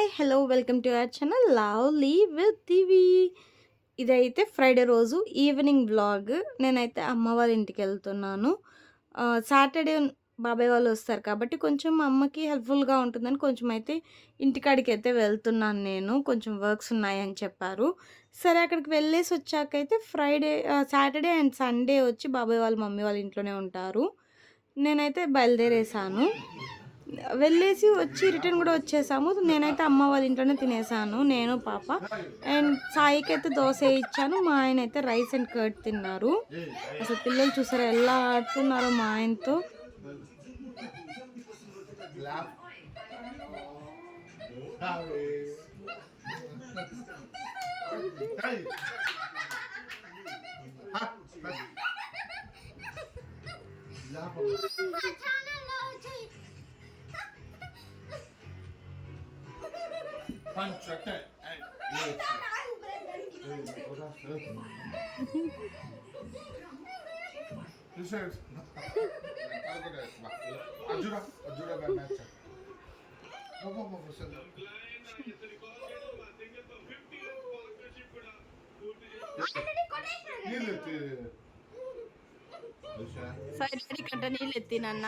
Hi hello welcome to our channel lovely with Divi. ఇదైతే Friday రోజు evening blog నేనైతే అమ్మ వాళ్ళ ఇంటికి వెళ్తున్నాను. సాటర్డే బాబాయ్ వాళ్ళు వస్తారు కాబట్టి కొంచెం అమ్మకి హెల్ప్ఫుల్గా ఉంటుందని కొంచెం అయితే ఇంటికాడికి అయితే వెళ్తున్నాను నేను. కొంచెం వర్క్స్ ఉన్నాయని చెప్పారు. సరే అక్కడికి వెళ్ళేసి వచ్చాకైతే ఫ్రైడే సాటర్డే అండ్ సండే వచ్చి బాబాయ్ వాళ్ళ మమ్మీ వాళ్ళ ఇంట్లోనే ఉంటారు. నేనైతే బయలుదేరేసాను వెళ్ళేసి వచ్చి రిటర్న్ కూడా వచ్చేసాము. నేనైతే అమ్మ వాళ్ళ ఇంట్లోనే తినేసాను నేను పాప. అండ్ సాయికి అయితే దోశ ఇచ్చాను మా ఆయన అయితే రైస్ అండ్ కర్డ్ తిన్నారు. అసలు పిల్లలు చూసారా ఎలా ఆడుతున్నారో మా ఆయనతో. అజురా అజురా మ్యాచ్ బాబా బాబా సార్ నీళ్ళు ఎత్తి చూసా సాయి డాడీ కంట నీళ్ళు ఎత్తినన్న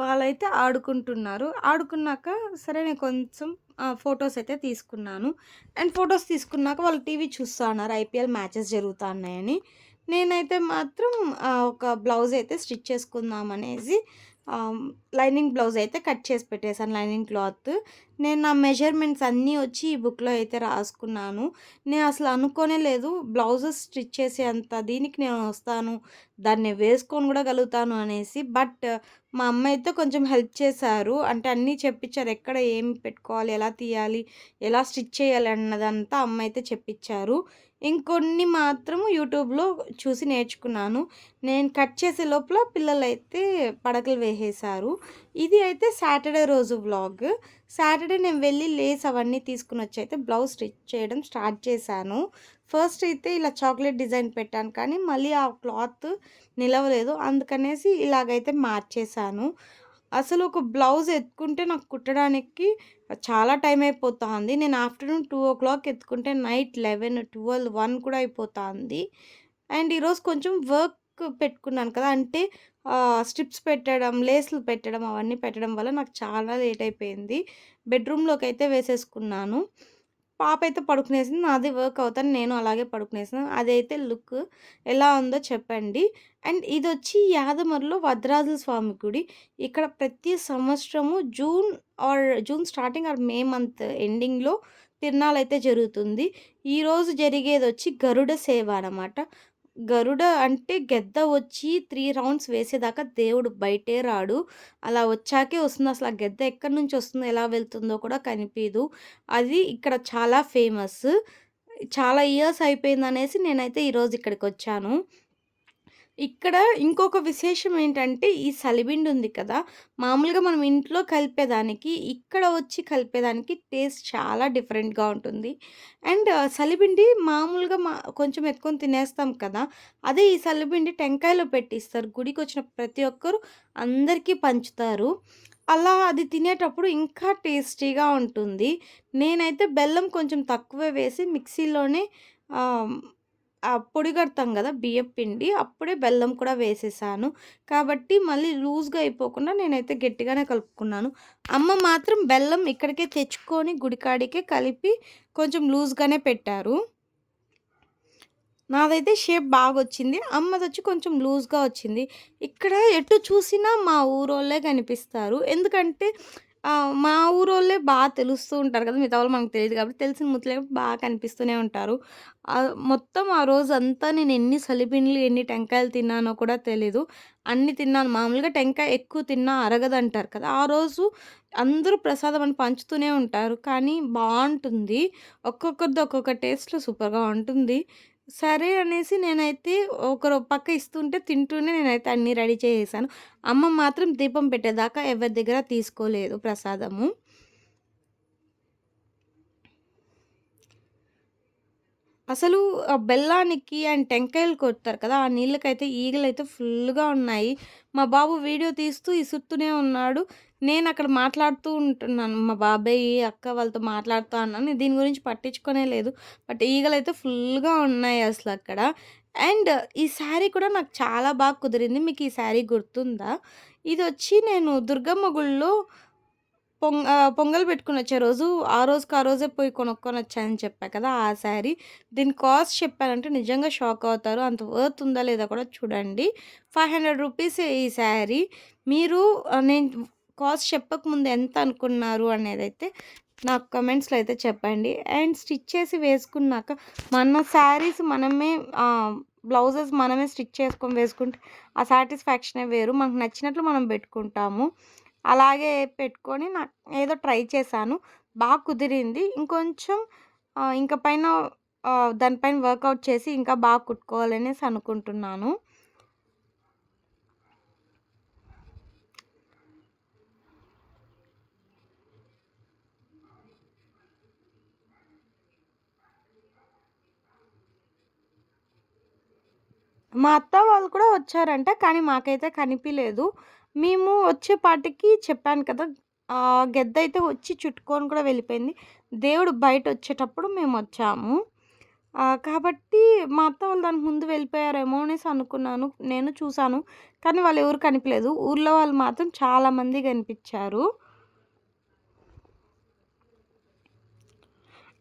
వాళ్ళైతే ఆడుకుంటున్నారు. ఆడుకున్నాక సరే నేను కొంచెం ఫొటోస్ అయితే తీసుకున్నాను. అండ్ ఫొటోస్ తీసుకున్నాక వాళ్ళు టీవీ చూస్తూ ఉన్నారు. ఐపీఎల్ మ్యాచెస్ జరుగుతూ ఉన్నాయని. నేనైతే మాత్రం ఒక బ్లౌజ్ అయితే స్టిచ్ చేసుకుందాం అనేసి లైనింగ్ బ్లౌజ్ అయితే కట్ చేసి పెట్టేశాను లైనింగ్ క్లాత్. నేను నా మెజర్మెంట్స్ అన్నీ వచ్చి ఈ బుక్లో అయితే రాసుకున్నాను. నేను అసలు అనుకోనే లేదు బ్లౌజెస్ స్టిచ్ చేసే అంత దీనికి నేను వస్తాను దాన్ని వేసుకొని కూడా గలుగుతాను అనేసి. బట్ మా అమ్మ అయితే కొంచెం హెల్ప్ చేశారు. అంటే అన్నీ చెప్పించారు ఎక్కడ ఏం పెట్టుకోవాలి ఎలా తీయాలి ఎలా స్టిచ్ చేయాలి అన్నదంతా అమ్మ అయితే చెప్పించారు. ఇంకొన్ని మాత్రం యూట్యూబ్లో చూసి నేర్చుకున్నాను. నేను కట్ చేసే లోపల పిల్లలు అయితే పడకలు వేసేశారు. ఇది అయితే సాటర్డే రోజు వ్లాగ్. సాటర్డే నేను వెళ్ళి లేస్ అవన్నీ తీసుకుని వచ్చి అయితే బ్లౌజ్ స్టిచ్ చేయడం స్టార్ట్ చేశాను. ఫస్ట్ అయితే ఇలా చాక్లెట్ డిజైన్ పెట్టాను కానీ మళ్ళీ ఆ క్లాత్ నిలవలేదు. అందుకనేసి ఇలాగైతే మార్చేశాను. అసలు ఒక బ్లౌజ్ ఎత్తుకుంటే నాకు కుట్టడానికి చాలా టైం అయిపోతుంది. నేను ఆఫ్టర్నూన్ టూ ఓ క్లాక్ ఎత్తుకుంటే నైట్ లెవెన్ ట్వెల్వ్ వన్ కూడా అయిపోతుంది. అండ్ ఈరోజు కొంచెం వర్క్ పెట్టుకున్నాను కదా అంటే స్ట్రిప్స్ పెట్టడం లేస్లు పెట్టడం అవన్నీ పెట్టడం వల్ల నాకు చాలా లేట్ అయిపోయింది. బెడ్రూమ్లోకి అయితే వేసేసుకున్నాను. పాప అయితే పడుకునేసింది. నాది వర్క్ అవుతాను. నేను అలాగే పడుకునేసాను. అదైతే లుక్ ఎలా ఉందో చెప్పండి. అండ్ ఇది వచ్చి యాదమరిలో వద్రాజుల స్వామి గుడి. ఇక్కడ ప్రతి సంవత్సరము June or June starting or May month ఎండింగ్లో తిరునాళ్ళు అయితే జరుగుతుంది. ఈరోజు జరిగేది వచ్చి గరుడ సేవ అన్నమాట గరుడ అంటే గెద్ద వచ్చి త్రీ రౌండ్స్ వేసేదాకా దేవుడు బయటే రాడు. అలా వచ్చాకే వస్తుంది. అసలు ఆ గెద్ద ఎక్కడి నుంచి వస్తుందో ఎలా వెళ్తుందో కూడా కనిపించదు అది ఇక్కడ చాలా ఫేమస్. చాలా ఇయర్స్ అయిపోయింది అనేసి నేనైతే ఈరోజు ఇక్కడికి వచ్చాను. ఇక్కడ ఇంకొక విశేషం ఏంటంటే ఈ సలిబిండి ఉంది కదా మామూలుగా మనం ఇంట్లో కలిపేదానికి ఇక్కడ వచ్చి కలిపేదానికి టేస్ట్ చాలా డిఫరెంట్గా ఉంటుంది. అండ్ సలిబిండి మామూలుగా మా కొంచెం ఎత్తుకొని తినేస్తాం కదా అదే ఈ సలిబిండి టెంకాయలో పెట్టిస్తారు. గుడికి వచ్చిన ప్రతి ఒక్కరు అందరికీ పంచుతారు. అలా అది తినేటప్పుడు ఇంకా టేస్టీగా ఉంటుంది. నేనైతే బెల్లం కొంచెం తక్కువే వేసి మిక్సీలోనే పొడి కడతాం కదా బియ్యం పిండి అప్పుడే బెల్లం కూడా వేసేసాను. కాబట్టి మళ్ళీ లూజ్గా అయిపోకుండా నేనైతే గట్టిగానే కలుపుకున్నాను. అమ్మ మాత్రం బెల్లం ఇక్కడికే తెచ్చుకొని గుడికాడికే కలిపి కొంచెం లూజ్గానే పెట్టారు. నాదైతే షేప్ బాగా వచ్చింది అమ్మది వచ్చి కొంచెం లూజ్గా వచ్చింది. ఇక్కడ ఎటు చూసినా మా ఊరోళ్ళే కనిపిస్తారు. ఎందుకంటే మా ఊరోళ్ళే బాగా తెలుస్తూ ఉంటారు కదా! మిగతా వాళ్ళు మనకు తెలియదు కాబట్టి తెలిసిన ముత్తులే బాగా కనిపిస్తూనే ఉంటారు. మొత్తం ఆ రోజు అంతా నేను ఎన్ని సలిపిండ్లు ఎన్ని టెంకాయలు తిన్నానో కూడా తెలీదు. అన్ని తిన్నాను. మామూలుగా టెంకాయ ఎక్కువ తిన్నా అరగదంటారు కదా! ఆ రోజు అందరూ ప్రసాదం అని పంచుతూనే ఉంటారు. కానీ బాగుంటుంది. ఒక్కొక్కరిది ఒక్కొక్క టేస్ట్లో సూపర్గా ఉంటుంది. సరే అనేసి నేనైతే ఒకరు పక్క ఇస్తుంటే తింటూనే నేనైతే అన్నీ రెడీ చేసేసాను అమ్మ మాత్రం దీపం పెట్టేదాకా ఎవరి దగ్గర తీసుకోలేదు ప్రసాదము అసలు ఆ బెల్లానికి అండ్ టెంకాయలు కొడతారు కదా! ఆ నీళ్ళకైతే ఈగలైతే ఫుల్గా ఉన్నాయి. మా బాబు వీడియో తీస్తూ ఇసురుతూనే ఉన్నాడు. నేను అక్కడ మాట్లాడుతూ ఉంటున్నాను. మా బాబాయ్, అక్క వాళ్ళతో మాట్లాడుతా అన్నాను దీని గురించి పట్టించుకునే లేదు. బట్ ఈగలు అయితే ఫుల్‌గా ఉన్నాయి అసలు అక్కడ అండ్ ఈ శారీ కూడా నాకు చాలా బాగా కుదిరింది. మీకు ఈ శారీ గుర్తుందా? ఇది వచ్చి నేను దుర్గమ్మ గుడిలో పొంగ పొంగల్ పెట్టుకుని వచ్చే రోజు, ఆ రోజుకి ఆ రోజే పోయి కొనుక్కొని వచ్చాయని చెప్పా కదా! ఆ శారీ. దీని కాస్ట్ చెప్పానంటే నిజంగా షాక్ అవుతారు. అంత వర్త్ ఉందా లేదా కూడా చూడండి. ఫైవ్ హండ్రెడ్ రూపీస్ ఈ శారీ. మీరు నేను కాస్ట్ చెప్పకముందు ఎంత అనుకున్నారు అనేది అయితే నాకు కమెంట్స్లో అయితే చెప్పండి. అండ్ స్టిచ్ చేసి వేసుకున్నాక మన శారీస్ మనమే బ్లౌజెస్ మనమే స్టిచ్ చేసుకొని వేసుకుంటే ఆ సాటిస్ఫాక్షనే వేరు. మనకు నచ్చినట్లు మనం పెట్టుకుంటాము. అలాగే పెట్టుకొని నాకు ఏదో ట్రై చేశాను. బాగా కుదిరింది. ఇంకొంచెం ఇంకా ఇంక పైన దానిపైన వర్కౌట్ చేసి ఇంకా బాగా కుట్టుకోవాలనేసి అనుకుంటున్నాను. మా అత్త వాళ్ళు కూడా వచ్చారంట. కానీ మాకైతే కనిపించలేదు మేము వచ్చేపాటికి చెప్పాను కదా! గెద్ద అయితే వచ్చి చుట్టుకొని కూడా వెళ్ళిపోయింది. దేవుడు బయట వచ్చేటప్పుడు మేము వచ్చాము కాబట్టి మా అత్త వాళ్ళు దానికి ముందు వెళ్ళిపోయారేమో అనేసి అనుకున్నాను. నేను చూశాను కానీ వాళ్ళు ఎవరు కనిపించలేదు ఊర్లో వాళ్ళు మాత్రం చాలామంది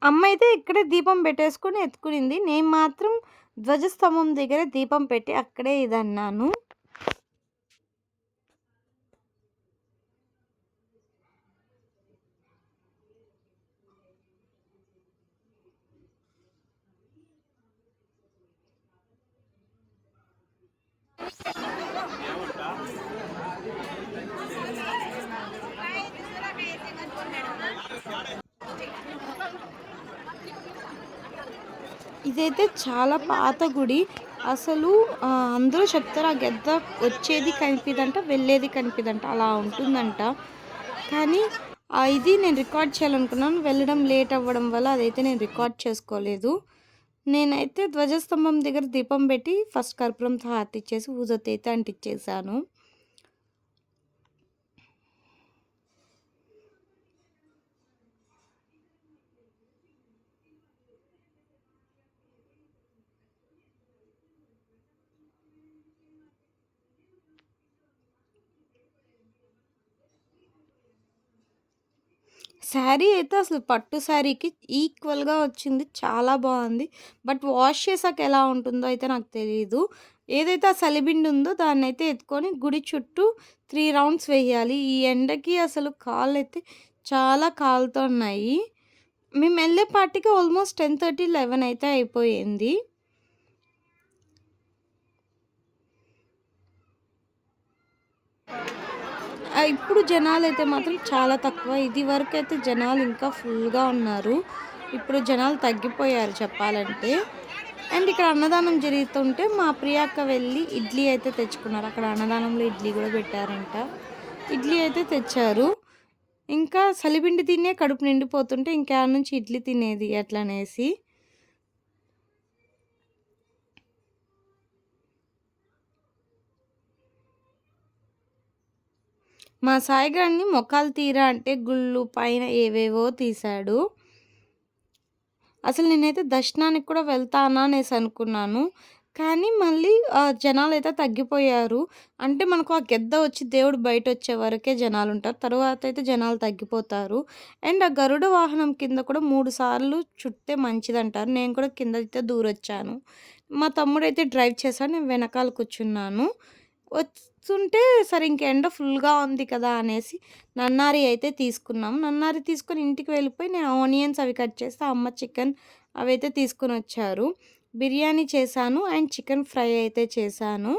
అమ్మ అయితే ఇక్కడే దీపం పెట్టేసుకొని ఎత్తుకునింది. నేను మాత్రం ధ్వజస్తంభం దగ్గరే దీపం పెట్టి అక్కడే ఇదన్నాను. ఇదైతే చాలా పాత గుడి. అసలు అందరూ చెప్తారు ఆ గెద్ద వచ్చేది కనిపిదంట వెళ్ళేది కనిపిదంట అలా ఉంటుందంట. కానీ ఇది నేను రికార్డ్ చేయాలనుకున్నాను. వెళ్ళడం లేట్ అవ్వడం వల్ల అదైతే నేను రికార్డ్ చేసుకోలేదు. నేనైతే ధ్వజస్తంభం దగ్గర దీపం పెట్టి ఫస్ట్ కర్పూరంతో హాతిచ్చేసి ఊజతైతే అంటిచ్చేసాను శారీ అయితే అసలు పట్టు శారీకి ఈక్వల్‌గా వచ్చింది. చాలా బాగుంది బట్ వాష్ చేసాక ఎలా ఉంటుందో అయితే నాకు తెలియదు ఏదైతే ఆ సలిబిండి ఉందో దాన్నైతే ఎత్తుకొని గుడి చుట్టూ త్రీ రౌండ్స్ వేయాలి. ఈ ఎండకి అసలు కాళ్ళైతే చాలా కాలుతున్నాయి. పార్టీకి ఆల్మోస్ట్ 10:30, 11 అయితే అయిపోయింది. ఇప్పుడు జనాలు అయితే మాత్రం చాలా తక్కువ. ఇది వరకు అయితే జనాలు ఇంకా ఫుల్‌గా ఉన్నారు. ఇప్పుడు జనాలు తగ్గిపోయారు చెప్పాలంటే. అండ్ ఇక్కడ అన్నదానం జరుగుతుంటే మా ప్రియాక్క వెళ్ళి ఇడ్లీ అయితే తెచ్చుకున్నారు. అక్కడ అన్నదానంలో ఇడ్లీ కూడా పెట్టారంట. ఇడ్లీ అయితే తెచ్చారు. ఇంకా సలిపిండి తినే కడుపు నిండిపోతుంటే ఇంకా నుంచి ఇడ్లీ తినేది అట్లనేసి. మా సాయిగాడిని మొఖాలు తీరా అంటే గుళ్ళు పైన ఏవేవో తీశాడు. అసలు నేనైతే దర్శనానికి కూడా వెళ్తానా అనేసి అనుకున్నాను. కానీ మళ్ళీ జనాలు అయితే తగ్గిపోయారు. అంటే మనకు ఆ గెద్ద వచ్చి దేవుడు బయట వచ్చే వరకే జనాలుంటారు. తర్వాత అయితే జనాలు తగ్గిపోతారు. అండ్ ఆ గరుడ వాహనం కింద కూడా మూడు సార్లు చుట్టే మంచిదంటారు. నేను కూడా కింద అయితే దూరొచ్చాను. మా తమ్ముడైతే డ్రైవ్ చేశాను నేను వెనకాల కూర్చున్నాను. కూర్చుంటే సరే ఇంక ఎండ ఫుల్‌గా ఉంది కదా! అనేసి నన్నారి అయితే తీసుకున్నాం. నన్నారి తీసుకొని ఇంటికి వెళ్ళిపోయి నేను ఆనియన్స్ అవి కట్ చేస్తే అమ్మ చికెన్ అవైతే తీసుకొనొచ్చారు. బిర్యానీ చేశాను. అండ్ చికెన్ ఫ్రై అయితే చేశాను.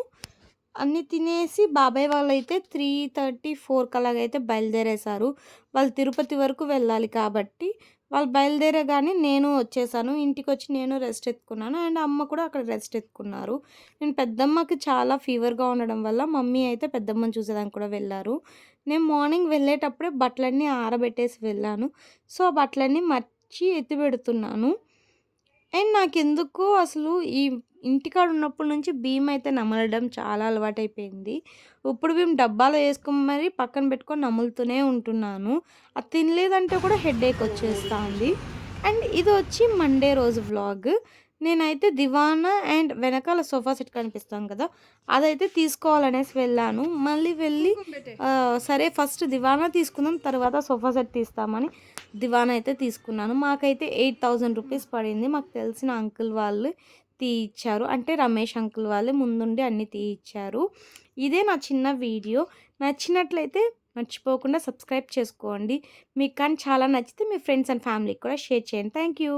అన్నీ తినేసి బాబాయ్ వాళ్ళైతే 3:30, 4 అలాగైతే బయలుదేరేశారు. వాళ్ళు తిరుపతి వరకు వెళ్ళాలి కాబట్టి వాళ్ళు బయలుదేరగానే నేను వచ్చేసాను. ఇంటికొచ్చి నేను రెస్ట్ ఎత్తుకున్నాను. అండ్ అమ్మ కూడా అక్కడ రెస్ట్ ఎత్తుకున్నారు. నేను పెద్దమ్మకి చాలా ఫీవర్‌గా ఉండడం వల్ల మమ్మీ అయితే పెద్దమ్మని చూసేదానికి కూడా వెళ్ళారు నేను మార్నింగ్ వెళ్ళేటప్పుడే బట్టలన్నీ ఆరబెట్టేసి వెళ్ళాను. సో, ఆ బట్టలన్నీ మర్చి ఎత్తిపెడుతున్నాను. అండ్ నాకెందుకో అసలు ఈ ఇంటికాడ ఉన్నప్పటి నుంచి బియ్యం అయితే నమలడం చాలా అలవాటైపోయింది. ఇప్పుడు మేము డబ్బాలో వేసుకుని మరి పక్కన పెట్టుకొని నములుతూనే ఉంటున్నాను. అది తినలేదంటే కూడా హెడేక్ వచ్చేస్తుంది అండ్ ఇది వచ్చి మండే రోజు వ్లాగ్. నేనైతే దివానా అండ్ వెనకాల సోఫా సెట్ కనిపిస్తుంది కదా! అదైతే తీసుకోవాలనేసి వెళ్ళాను. మళ్ళీ వెళ్ళి సరే ఫస్ట్ దివానా తీసుకుందాం తర్వాత సోఫా సెట్ తీస్తామని దివానా అయితే తీసుకున్నాను. మాకైతే 8000 రూపీస్ పడింది. మాకు తెలిసిన అంకుల్ వాళ్ళు తీయిచ్చారు. అంటే రమేష్ అంకుల్ వాళ్ళే ముందుండి అన్నీ తీయిచ్చారు. ఇదే నా చిన్న వీడియో. నచ్చినట్లయితే మర్చిపోకుండా సబ్స్క్రైబ్ చేసుకోండి. మీకు కానీ చాలా నచ్చితే మీ ఫ్రెండ్స్ అండ్ ఫ్యామిలీకి కూడా షేర్ చేయండి. Thank you.